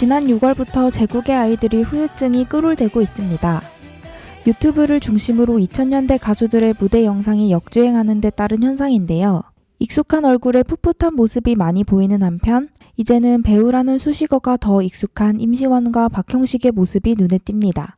지난 6월부터 제국의 아이들이 후유증이 끄룰대고 있습니다. 유튜브를 중심으로 2000년대 가수들의 무대 영상이 역주행하는 데 따른 현상인데요. 익숙한 얼굴에 풋풋한 모습이 많이 보이는 한편, 이제는 배우라는 수식어가 더 익숙한 임시완과 박형식의 모습이 눈에 띕니다.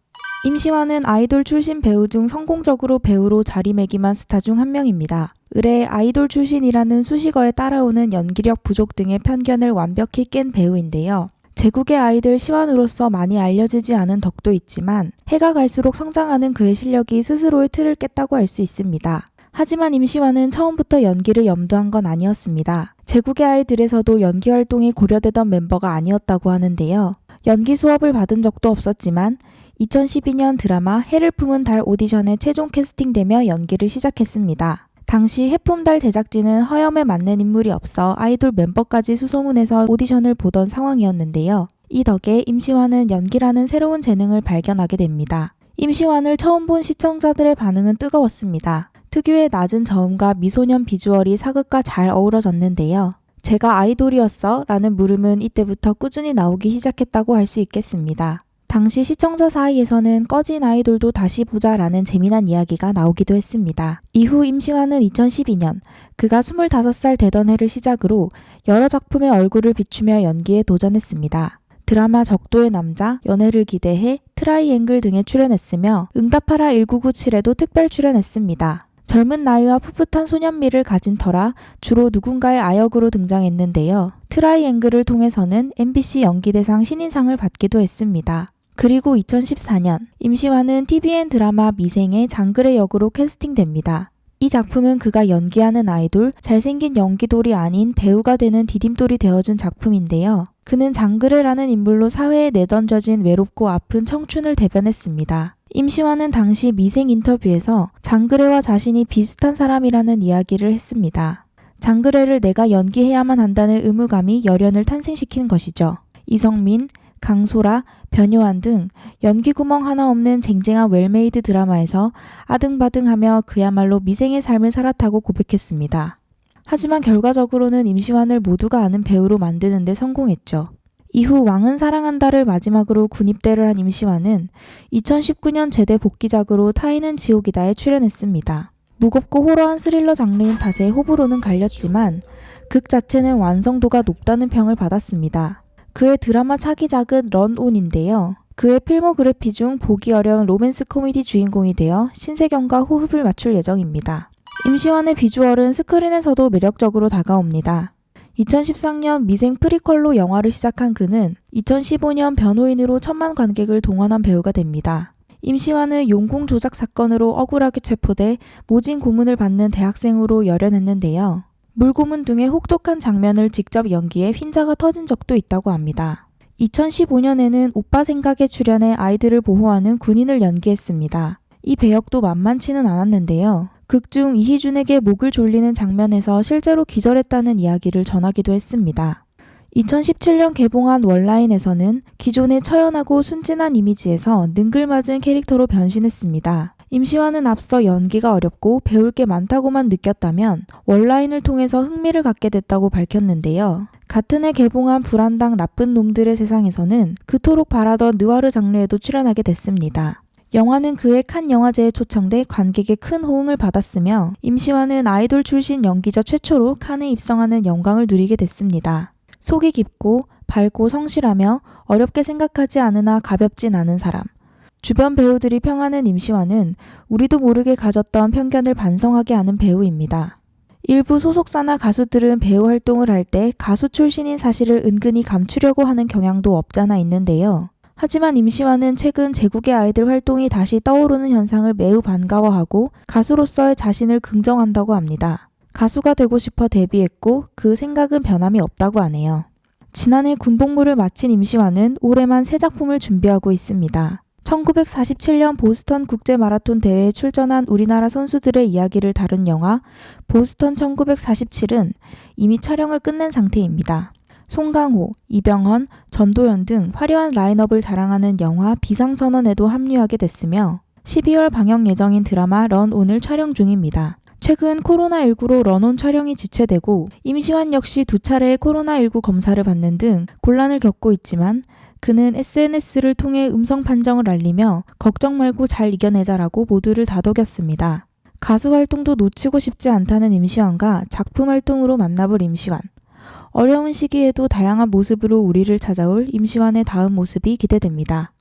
임시완은 아이돌 출신 배우 중 성공적으로 배우로 자리매김한 스타 중 한 명입니다. 의뢰 아이돌 출신이라는 수식어에 따라오는 연기력 부족 등의 편견을 완벽히 깬 배우인데요. 제국의 아이들 시완으로서 많이 알려지지 않은 덕도 있지만 해가 갈수록 성장하는 그의 실력이 스스로의 틀을 깼다고 할 수 있습니다. 하지만 임시완은 처음부터 연기를 염두한 건 아니었습니다. 제국의 아이들에서도 연기 활동이 고려되던 멤버가 아니었다고 하는데요. 연기 수업을 받은 적도 없었지만 2012년 드라마 해를 품은 달 오디션에 최종 캐스팅되며 연기를 시작했습니다. 당시 해품달 제작진은 허염에 맞는 인물이 없어 아이돌 멤버까지 수소문해서 오디션을 보던 상황이었는데요. 이 덕에 임시완은 연기라는 새로운 재능을 발견하게 됩니다. 임시완을 처음 본 시청자들의 반응은 뜨거웠습니다. 특유의 낮은 저음과 미소년 비주얼이 사극과 잘 어우러졌는데요. 제가 아이돌이었어? 라는 물음은 이때부터 꾸준히 나오기 시작했다고 할 수 있겠습니다. 당시 시청자 사이에서는 꺼진 아이돌도 다시 보자 라는 재미난 이야기가 나오기도 했습니다. 이후 임시완은 2012년 그가 25살 되던 해를 시작으로 여러 작품의 얼굴을 비추며 연기에 도전했습니다. 드라마 적도의 남자, 연애를 기대해, 트라이앵글 등에 출연했으며 응답하라 1997에도 특별 출연했습니다. 젊은 나이와 풋풋한 소년미를 가진 터라 주로 누군가의 아역으로 등장했는데요. 트라이앵글을 통해서는 MBC 연기대상 신인상을 받기도 했습니다. 그리고 2014년 임시완은 TVN 드라마 미생의 장글의 역으로 캐스팅됩니다. 이 작품은 그가 연기하는 아이돌, 잘생긴 연기돌이 아닌 배우가 되는 디딤돌이 되어준 작품인데요. 그는 장그레라는 인물로 사회에 내던져진 외롭고 아픈 청춘을 대변했습니다. 임시완은 당시 미생 인터뷰에서 장그레와 자신이 비슷한 사람이라는 이야기를 했습니다. 장그레를 내가 연기해야만 한다는 의무감이 열연을 탄생시킨 것이죠. 이성민, 강소라, 변요한 등 연기 구멍 하나 없는 쟁쟁한 웰메이드 드라마에서 아등바등하며 그야말로 미생의 삶을 살았다고 고백했습니다. 하지만 결과적으로는 임시완을 모두가 아는 배우로 만드는 데 성공했죠. 이후 왕은 사랑한다를 마지막으로 군입대를 한 임시완은 2019년 제대 복귀작으로 타인은 지옥이다에 출연했습니다. 무겁고 호러한 스릴러 장르인 탓에 호불호는 갈렸지만 극 자체는 완성도가 높다는 평을 받았습니다. 그의 드라마 차기작은 런온인데요. 그의 필모그래피 중 보기 어려운 로맨스 코미디 주인공이 되어 신세경과 호흡을 맞출 예정입니다. 임시완의 비주얼은 스크린에서도 매력적으로 다가옵니다. 2013년 미생 프리퀄로 영화를 시작한 그는 2015년 변호인으로 천만 관객을 동원한 배우가 됩니다. 임시완은 용궁 조작 사건으로 억울하게 체포돼 모진 고문을 받는 대학생으로 열연했는데요. 물고문 등의 혹독한 장면을 직접 연기해 휜자가 터진 적도 있다고 합니다. 2015년에는 오빠 생각에 출연해 아이들을 보호하는 군인을 연기했습니다. 이 배역도 만만치는 않았는데요. 극중 이희준에게 목을 졸리는 장면에서 실제로 기절했다는 이야기를 전하기도 했습니다. 2017년 개봉한 원라인에서는 기존의 처연하고 순진한 이미지에서 능글맞은 캐릭터로 변신했습니다. 임시완은 앞서 연기가 어렵고 배울 게 많다고만 느꼈다면 원라인을 통해서 흥미를 갖게 됐다고 밝혔는데요. 같은 해 개봉한 불안당 나쁜 놈들의 세상에서는 그토록 바라던 느와르 장르에도 출연하게 됐습니다. 영화는 그의 칸 영화제에 초청돼 관객의 큰 호응을 받았으며 임시완은 아이돌 출신 연기자 최초로 칸에 입성하는 영광을 누리게 됐습니다. 속이 깊고 밝고 성실하며 어렵게 생각하지 않으나 가볍진 않은 사람. 주변 배우들이 평하는 임시완은 우리도 모르게 가졌던 편견을 반성하게 하는 배우입니다. 일부 소속사나 가수들은 배우 활동을 할 때 가수 출신인 사실을 은근히 감추려고 하는 경향도 없잖아 있는데요. 하지만 임시완은 최근 제국의 아이들 활동이 다시 떠오르는 현상을 매우 반가워하고 가수로서의 자신을 긍정한다고 합니다. 가수가 되고 싶어 데뷔했고 그 생각은 변함이 없다고 하네요. 지난해 군복무를 마친 임시완은 올해만 새 작품을 준비하고 있습니다. 1947년 보스턴 국제 마라톤 대회에 출전한 우리나라 선수들의 이야기를 다룬 영화 보스턴 1947은 이미 촬영을 끝낸 상태입니다. 송강호, 이병헌, 전도연 등 화려한 라인업을 자랑하는 영화 비상선언에도 합류하게 됐으며 12월 방영 예정인 드라마 런 오늘 촬영 중입니다. 최근 코로나19로 런온 촬영이 지체되고 임시완 역시 두 차례의 코로나19 검사를 받는 등 곤란을 겪고 있지만 그는 SNS를 통해 음성 판정을 알리며 걱정 말고 잘 이겨내자라고 모두를 다독였습니다. 가수 활동도 놓치고 싶지 않다는 임시완과 작품 활동으로 만나볼 임시완. 어려운 시기에도 다양한 모습으로 우리를 찾아올 임시완의 다음 모습이 기대됩니다.